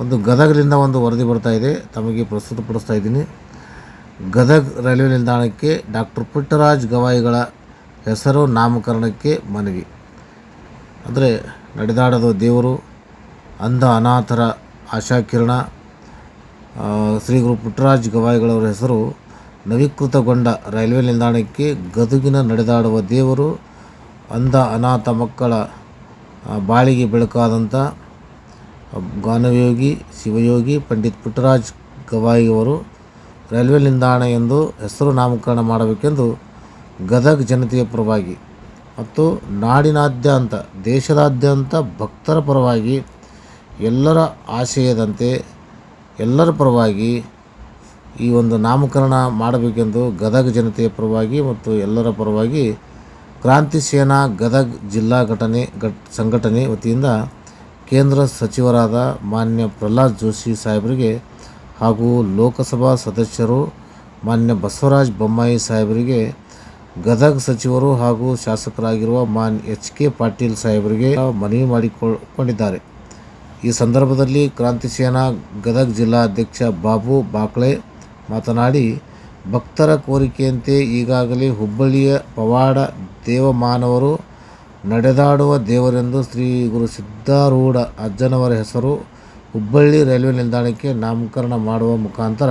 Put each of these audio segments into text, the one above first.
ಒಂದು ಗದಗದಿಂದ ಒಂದು ವರದಿ ಬರ್ತಾ ಇದೆ, ತಮಗೆ ಪ್ರಸ್ತುತಪಡಿಸ್ತಾ ಇದ್ದೀನಿ. ಗದಗ ರೈಲ್ವೆ ನಿಲ್ದಾಣಕ್ಕೆ ಡಾಕ್ಟರ್ ಪುಟ್ಟರಾಜ್ ಗವಾಯಿಗಳ ಹೆಸರು, ನಾಮಕರಣಕ್ಕೆ ಮನವಿ. ಅಂದರೆ ನಡೆದಾಡದ ದೇವರು, ಅಂಧ ಅನಾಥರ ಆಶಾಕಿರಣ. ಶ್ರೀ ಗುರು ಪುಟ್ಟರಾಜ್ ಗವಾಯಿಗಳವರ ಹೆಸರು ನವೀಕೃತಗೊಂಡ ರೈಲ್ವೆ ನಿಲ್ದಾಣಕ್ಕೆ ಗದುಗಿನ ನಡೆದಾಡುವ ದೇವರು, ಅಂಧ ಅನಾಥ ಮಕ್ಕಳ ಬಾಳಿಗೆ ಬೆಳಕಾದಂಥ ಗಾನಯೋಗಿ ಶಿವಯೋಗಿ, ಪಂಡಿತ್ ಪುಟ್ಟರಾಜ್ ಗವಾಯಿ ಅವರು ರೈಲ್ವೆ ನಿಲ್ದಾಣ ಎಂದು ಹೆಸರು ನಾಮಕರಣ ಮಾಡಬೇಕೆಂದು ಗದಗ್ ಜನತೆಯ ಪರವಾಗಿ ಮತ್ತು ನಾಡಿನಾದ್ಯಂತ, ದೇಶದಾದ್ಯಂತ ಭಕ್ತರ ಪರವಾಗಿ ಎಲ್ಲರ ಆಶಯದಂತೆ ಎಲ್ಲರ ಪರವಾಗಿ ಈ ಒಂದು ನಾಮಕರಣ ಮಾಡಬೇಕೆಂದು ಗದಗ ಜನತೆಯ ಪರವಾಗಿ ಮತ್ತು ಎಲ್ಲರ ಪರವಾಗಿ ಕ್ರಾಂತಿ ಸೇನಾ ಗದಗ್ ಜಿಲ್ಲಾ ಘಟನೆ ಘಟ್ ಸಂಘಟನೆ ವತಿಯಿಂದ ಕೇಂದ್ರ ಸಚಿವರಾದ ಮಾನ್ಯ ಪ್ರಹ್ಲಾದ್ ಜೋಶಿ ಸಾಹೇಬರಿಗೆ ಹಾಗೂ ಲೋಕಸಭಾ ಸದಸ್ಯರು ಮಾನ್ಯ ಬಸವರಾಜ ಬೊಮ್ಮಾಯಿ ಸಾಹೇಬರಿಗೆ, ಗದಗ ಸಚಿವರು ಹಾಗೂ ಶಾಸಕರಾಗಿರುವ ಮಾನ್ ಎಚ್ ಕೆ ಪಾಟೀಲ್ ಸಾಹೇಬರಿಗೆ ಮನವಿ ಮಾಡಿಕೊಂಡಿದ್ದಾರೆ. ಈ ಸಂದರ್ಭದಲ್ಲಿ ಕ್ರಾಂತಿ ಸೇನಾ ಗದಗ ಜಿಲ್ಲಾ ಅಧ್ಯಕ್ಷ ಬಾಬು ಬಾಕ್ಳೆ ಮಾತನಾಡಿ, ಭಕ್ತರ ಕೋರಿಕೆಯಂತೆ ಈಗಾಗಲೇ ಹುಬ್ಬಳ್ಳಿಯ ಪವಾಡ ದೇವಮಾನವರು ನಡೆದಾಡುವ ದೇವರೆಂದು ಶ್ರೀ ಗುರು ಸಿದ್ಧಾರೂಢ ಅಜ್ಜನವರ ಹೆಸರು ಹುಬ್ಬಳ್ಳಿ ರೈಲ್ವೆ ನಿಲ್ದಾಣಕ್ಕೆ ನಾಮಕರಣ ಮಾಡುವ ಮುಖಾಂತರ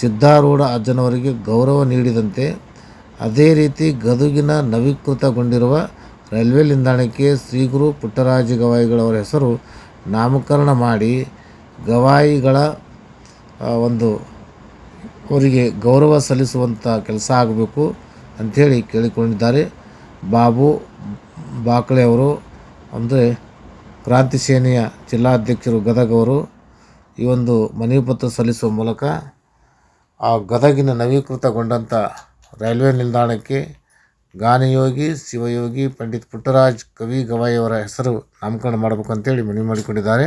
ಸಿದ್ಧಾರೂಢ ಅಜ್ಜನವರಿಗೆ ಗೌರವ ನೀಡಿದಂತೆ ಅದೇ ರೀತಿ ಗದುಗಿನ ನವೀಕೃತಗೊಂಡಿರುವ ರೈಲ್ವೆ ನಿಲ್ದಾಣಕ್ಕೆ ಶ್ರೀ ಗುರು ಪುಟ್ಟರಾಜ ಗವಾಯಿಗಳವರ ಹೆಸರು ನಾಮಕರಣ ಮಾಡಿ ಗವಾಯಿಗಳ ಒಂದು ಅವರಿಗೆ ಗೌರವ ಸಲ್ಲಿಸುವಂಥ ಕೆಲಸ ಆಗಬೇಕು ಅಂಥೇಳಿ ಕೇಳಿಕೊಂಡಿದ್ದಾರೆ. ಬಾಬು ಬಾಕ್ಳೆ ಅವರು ಅಂದರೆ ಕ್ರಾಂತಿ ಸೇನೆಯ ಜಿಲ್ಲಾಧ್ಯಕ್ಷರು ಗದಗ ಅವರು ಈ ಒಂದು ಮನವಿ ಪತ್ರ ಸಲ್ಲಿಸುವ ಮೂಲಕ ಆ ಗದಗಿನ ನವೀಕೃತಗೊಂಡಂಥ ರೈಲ್ವೆ ನಿಲ್ದಾಣಕ್ಕೆ ಗಾನಯೋಗಿ, ಶಿವಯೋಗಿ, ಪಂಡಿತ್ ಪುಟ್ಟರಾಜ್, ಕವಿ ಗವಾಯಿಯವರ ಹೆಸರು ನಾಮಕರಣ ಮಾಡಬೇಕು ಅಂತೇಳಿ ಮನವಿ ಮಾಡಿಕೊಂಡಿದ್ದಾರೆ.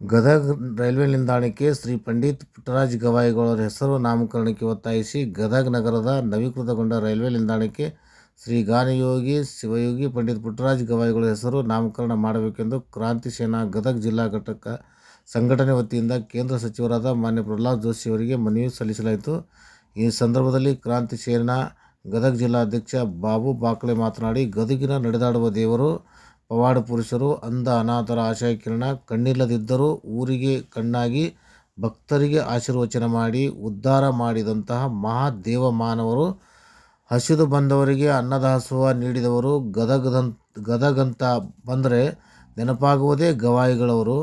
ಗದಗ ರೈಲ್ವೆ ನಿಲ್ದಾಣಕ್ಕೆ ಶ್ರೀ ಪಂಡಿತ್ ಪುಟ್ಟರಾಜ್ ಗವಾಯಿಗಳವರ ಹೆಸರು ನಾಮಕರಣಕ್ಕೆ ಒತ್ತಾಯಿಸಿ ಗದಗ್ ನಗರದ ನವೀಕೃತಗೊಂಡ ರೈಲ್ವೆ ನಿಲ್ದಾಣಕ್ಕೆ ಶ್ರೀ ಗಾನಯೋಗಿ ಶಿವಯೋಗಿ, ಪಂಡಿತ್ ಪುಟ್ಟರಾಜ್ ಗವಾಯಿಗಳ ಹೆಸರು ನಾಮಕರಣ ಮಾಡಬೇಕೆಂದು ಕ್ರಾಂತಿ ಸೇನಾ ಗದಗ್ ಜಿಲ್ಲಾ ಘಟಕ ಸಂಘಟನೆ ವತಿಯಿಂದ ಕೇಂದ್ರ ಸಚಿವರಾದ ಮಾನ್ಯ ಪ್ರಹ್ಲಾದ್ ಜೋಶಿ ಅವರಿಗೆ ಮನವಿ ಸಲ್ಲಿಸಲಾಯಿತು. ಈ ಸಂದರ್ಭದಲ್ಲಿ ಕ್ರಾಂತಿ ಸೇನಾ ಗದಗ್ ಜಿಲ್ಲಾಧ್ಯಕ್ಷ ಬಾಬು ಬಾಕ್ಲೆ ಮಾತನಾಡಿ, ಗದಗಿನ ನಡೆದಾಡುವ ದೇವರು ಪವಾಡ ಪುರುಷರು, ಅಂಧ ಅನಾಥರ ಆಶಯಕಿರಣ ಕಣ್ಣಿಲ್ಲದಿದ್ದರೂ ಊರಿಗೆ ಕಣ್ಣಾಗಿ ಭಕ್ತರಿಗೆ ಆಶೀರ್ವಚನ ಮಾಡಿ ಉದ್ಧಾರ ಮಾಡಿದಂತಹ ಮಹಾದೇವ ಮಾನವರು ಹಸಿದು ಬಂದವರಿಗೆ ಅನ್ನದಾಸೋಹ ನೀಡಿದವರು ಗದಗಂತ ಬಂದರೆ ನೆನಪಾಗುವುದೇ ಗವಾಯಿಗಳವರು.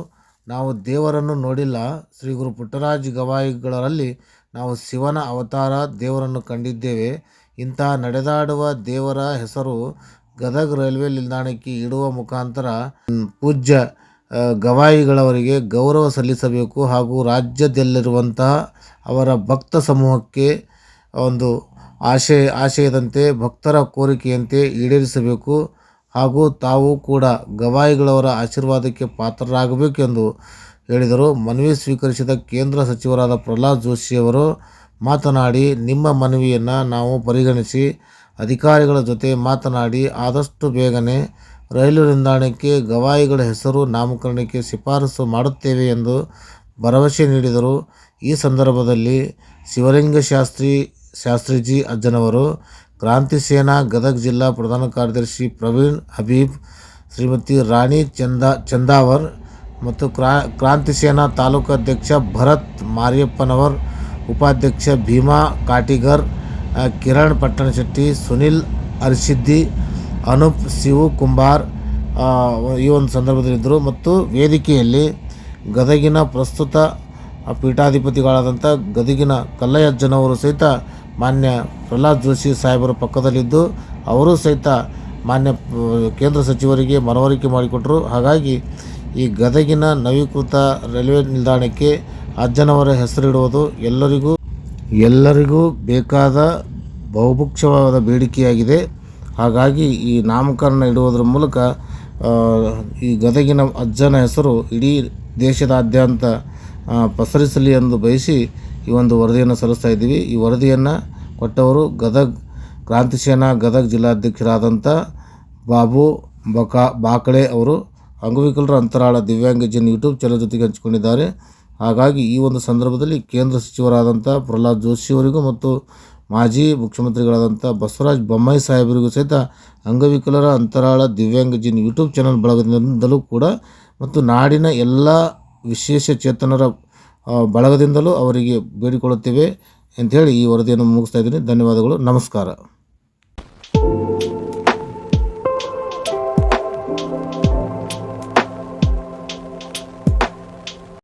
ನಾವು ದೇವರನ್ನು ನೋಡಿಲ್ಲ. ಶ್ರೀ ಗುರು ಪುಟ್ಟರಾಜ ಗವಾಯಿಗಳರಲ್ಲಿ ನಾವು ಶಿವನ ಅವತಾರ ದೇವರನ್ನು ಕಂಡಿದ್ದೇವೆ. ಇಂತಹ ನಡೆದಾಡುವ ದೇವರ ಹೆಸರು ಗದಗ ರೈಲ್ವೆ ನಿಲ್ದಾಣಕ್ಕೆ ಇಡುವ ಮುಖಾಂತರ ಪೂಜ್ಯ ಗವಾಯಿಗಳವರಿಗೆ ಗೌರವ ಸಲ್ಲಿಸಬೇಕು ಹಾಗೂ ರಾಜ್ಯದಲ್ಲಿರುವಂತಹ ಅವರ ಭಕ್ತ ಸಮೂಹಕ್ಕೆ ಒಂದು ಆಶಯ ಆಶಯದಂತೆ, ಭಕ್ತರ ಕೋರಿಕೆಯಂತೆ ಈಡೇರಿಸಬೇಕು ಹಾಗೂ ತಾವು ಕೂಡ ಗವಾಯಿಗಳವರ ಆಶೀರ್ವಾದಕ್ಕೆ ಪಾತ್ರರಾಗಬೇಕೆಂದು ಹೇಳಿದರು. ಮನವಿ ಸ್ವೀಕರಿಸಿದ ಕೇಂದ್ರ ಸಚಿವರಾದ ಪ್ರಹ್ಲಾದ್ ಜೋಶಿಯವರು ಮಾತನಾಡಿ, ನಿಮ್ಮ ಮನವಿಯನ್ನು ನಾವು ಪರಿಗಣಿಸಿ, ಅಧಿಕಾರಿಗಳ ಜೊತೆ ಮಾತನಾಡಿ, ಆದಷ್ಟು ಬೇಗನೆ ರೈಲು ನಿಲ್ದಾಣಕ್ಕೆ ಗವಾಯಿಗಳ ಹೆಸರು ನಾಮಕರಣಕ್ಕೆ ಶಿಫಾರಸು ಮಾಡುತ್ತೇವೆ ಎಂದು ಭರವಸೆ ನೀಡಿದರು. ಈ ಸಂದರ್ಭದಲ್ಲಿ ಶಿವಲಿಂಗ ಶಾಸ್ತ್ರಿ ಶಾಸ್ತ್ರಿಜಿ ಅಜ್ಜನವರು, ಕ್ರಾಂತಿ ಸೇನಾ, ಗದಗ್ ಜಿಲ್ಲಾ ಪ್ರಧಾನ ಕಾರ್ಯದರ್ಶಿ ಪ್ರವೀಣ್ ಹಬೀಬ್, ಶ್ರೀಮತಿ ರಾಣಿ ಚಂದಾ, ಚಂದಾವರ್ ಮತ್ತು ಕ್ರಾ, ಕ್ರಾಂತಿ ಸೇನಾ ತಾಲೂಕು ಅಧ್ಯಕ್ಷ ಭರತ್ ಮಾರಿಯಪ್ಪನವರ್, ಉಪಾಧ್ಯಕ್ಷ ಭೀಮಾ ಕಾಟಿಗರ್ ಕಿರಣ್ ಪಟ್ಟಣಶೆಟ್ಟಿ, ಸುನಿಲ್ ಅರ್ಸಿದ್ದಿ ಅನೂಪ್ ಶಿವು ಕುಂಬಾರ್ ಈ ಒಂದು ಸಂದರ್ಭದಲ್ಲಿದ್ದರು ಮತ್ತು ವೇದಿಕೆಯಲ್ಲಿ ಗದಗಿನ ಪ್ರಸ್ತುತ ಪೀಠಾಧಿಪತಿಗಳಾದಂಥ ಗದಗಿನ ಕಲ್ಲಯ್ಯಜ್ಜನವರು ಸಹಿತ ಮಾನ್ಯ ಪ್ರಹ್ಲಾದ್ ಜೋಶಿ ಸಾಹೇಬರ ಪಕ್ಕದಲ್ಲಿದ್ದು, ಅವರು ಸಹಿತ ಮಾನ್ಯ ಕೇಂದ್ರ ಸಚಿವರಿಗೆ ಮನವರಿಕೆ ಮಾಡಿಕೊಟ್ಟರು ಹಾಗಾಗಿ ಈ ಗದಗಿನ ನವೀಕೃತ ರೈಲ್ವೆ ನಿಲ್ದಾಣಕ್ಕೆ ಅಜ್ಜನವರ ಹೆಸರಿಡುವುದು ಎಲ್ಲರಿಗೂ ಎಲ್ಲರಿಗೂ ಬೇಕಾದ ಬಹುಭುಕ್ಷವಾದ ಬೇಡಿಕೆಯಾಗಿದೆ. ಹಾಗಾಗಿ ಈ ನಾಮಕರಣ ಇಡುವುದರ ಮೂಲಕ ಈ ಗದಗಿನ ಅಜ್ಜನ ಹೆಸರು ಇಡೀ ದೇಶದಾದ್ಯಂತ ಪಸರಿಸಲಿ ಎಂದು ಬಯಸಿ ಈ ಒಂದು ವರದಿಯನ್ನು ಸಲ್ಲಿಸ್ತಾ ಇದ್ದೀವಿ. ಈ ವರದಿಯನ್ನು ಕೊಟ್ಟವರು ಗದಗ್ ಕ್ರಾಂತಿ ಸೇನಾ ಗದಗ್ ಜಿಲ್ಲಾಧ್ಯಕ್ಷರಾದಂಥ ಬಾಬು ಬಕಾ ಬಾಕಳೆ ಅವರು. ಅಂಗವಿಕಲರ ಅಂತರಾಳ ದಿವ್ಯಾಂಗಜನ್ ಯೂಟ್ಯೂಬ್ ಚಾನಲ್ ಜೊತೆಗೆ ಹಂಚಿಕೊಂಡಿದ್ದಾರೆ. ಹಾಗಾಗಿ ಈ ಒಂದು ಸಂದರ್ಭದಲ್ಲಿ ಕೇಂದ್ರ ಸಚಿವರಾದಂಥ ಪ್ರಹ್ಲಾದ್ ಜೋಶಿ ಅವರಿಗೂ ಮತ್ತು ಮಾಜಿ ಮುಖ್ಯಮಂತ್ರಿಗಳಾದಂಥ ಬಸವರಾಜ್ ಬೊಮ್ಮಾಯಿ ಸಾಹೇಬರಿಗೂ ಸಹಿತ ಅಂಗವಿಕಲರ ಅಂತರಾಳ ದಿವ್ಯಾಂಗಜನ್ ಯೂಟ್ಯೂಬ್ ಚಾನಲ್ ಬಳಗದಿಂದಲೂ ಕೂಡ ಮತ್ತು ನಾಡಿನ ಎಲ್ಲ ವಿಶೇಷ ಚೇತನರ ಬಳಗದಿಂದಲೂ ಅವರಿಗೆ ಬೇಡಿಕೊಳ್ಳುತ್ತೇವೆ ಅಂಥೇಳಿ ಈ ವರದಿಯನ್ನು ಮುಗಿಸ್ತಾ ಇದ್ದೀನಿ. ಧನ್ಯವಾದಗಳು. ನಮಸ್ಕಾರ.